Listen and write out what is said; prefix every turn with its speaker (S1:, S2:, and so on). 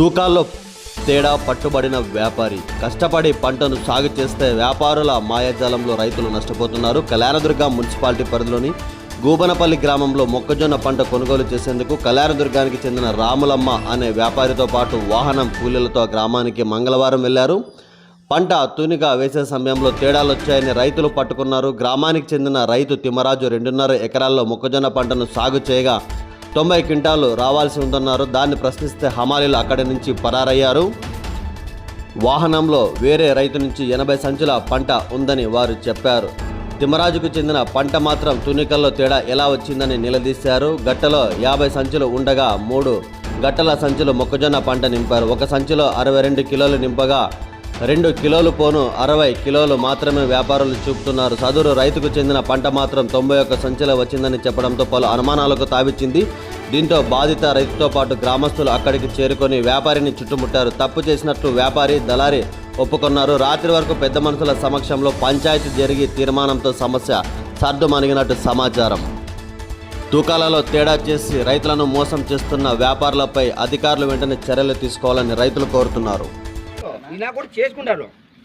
S1: తూకాల్లో తేడా పట్టుబడిన వ్యాపారి. కష్టపడి పంటను సాగు చేస్తే వ్యాపారుల మాయాజాలంలో రైతులు నష్టపోతున్నారు. కళ్యాణదుర్గ మున్సిపాలిటీ పరిధిలోని గూబనపల్లి గ్రామంలో మొక్కజొన్న పంట కొనుగోలు చేసేందుకు కళ్యాణదుర్గానికి చెందిన రాములమ్మ అనే వ్యాపారితో పాటు వాహనం కూలీలతో గ్రామానికి మంగళవారం వెళ్ళారు. పంట తునిగా వేసే సమయంలో తేడాలు వచ్చాయని రైతులు పట్టుకున్నారు. గ్రామానికి చెందిన రైతు తిమ్మరాజు రెండున్నర ఎకరాల్లో మొక్కజొన్న పంటను సాగు చేయగా తొంభై క్వింటాలు రావాల్సి ఉందన్నారు. దాన్ని ప్రశ్నిస్తే హమాలీలు అక్కడి నుంచి పరారయ్యారు. వాహనంలో వేరే రైతు నుంచి ఎనభై సంచుల పంట ఉందని వారు చెప్పారు. తిమ్మరాజుకు చెందిన పంట మాత్రం తునికల్లో తేడా ఎలా వచ్చిందని నిలదీశారు. గట్టలో యాభై సంచులు ఉండగా మూడు గట్టల సంచులు మొక్కజొన్న పంట నింపారు. ఒక సంచిలో అరవై రెండు కిలోలు నింపగా రెండు కిలోలు పోను అరవై కిలోలు మాత్రమే వ్యాపారులు చూపుతున్నారు. సదరు రైతుకు చెందిన పంట మాత్రం తొంభై ఒక్క సంచుల వచ్చిందని చెప్పడంతో పలు అనుమానాలకు తావిచ్చింది. దీంతో బాధిత రైతుతో పాటు గ్రామస్తులు అక్కడికి చేరుకొని వ్యాపారిని చుట్టుముట్టారు. తప్పు చేసినట్లు వ్యాపారి దళారి ఒప్పుకున్నారు. రాత్రి వరకు పెద్ద మనుషుల సమక్షంలో పంచాయతీ జరిగి తీర్మానంతో సమస్య సర్దుమణిగినట్టు సమాచారం. తూకాలలో తేడా చేసి రైతులను మోసం చేస్తున్న వ్యాపారులపై అధికారులు వెంటనే చర్యలు తీసుకోవాలని రైతులు కోరుతున్నారు.
S2: కూడా చేసుకుంటారు.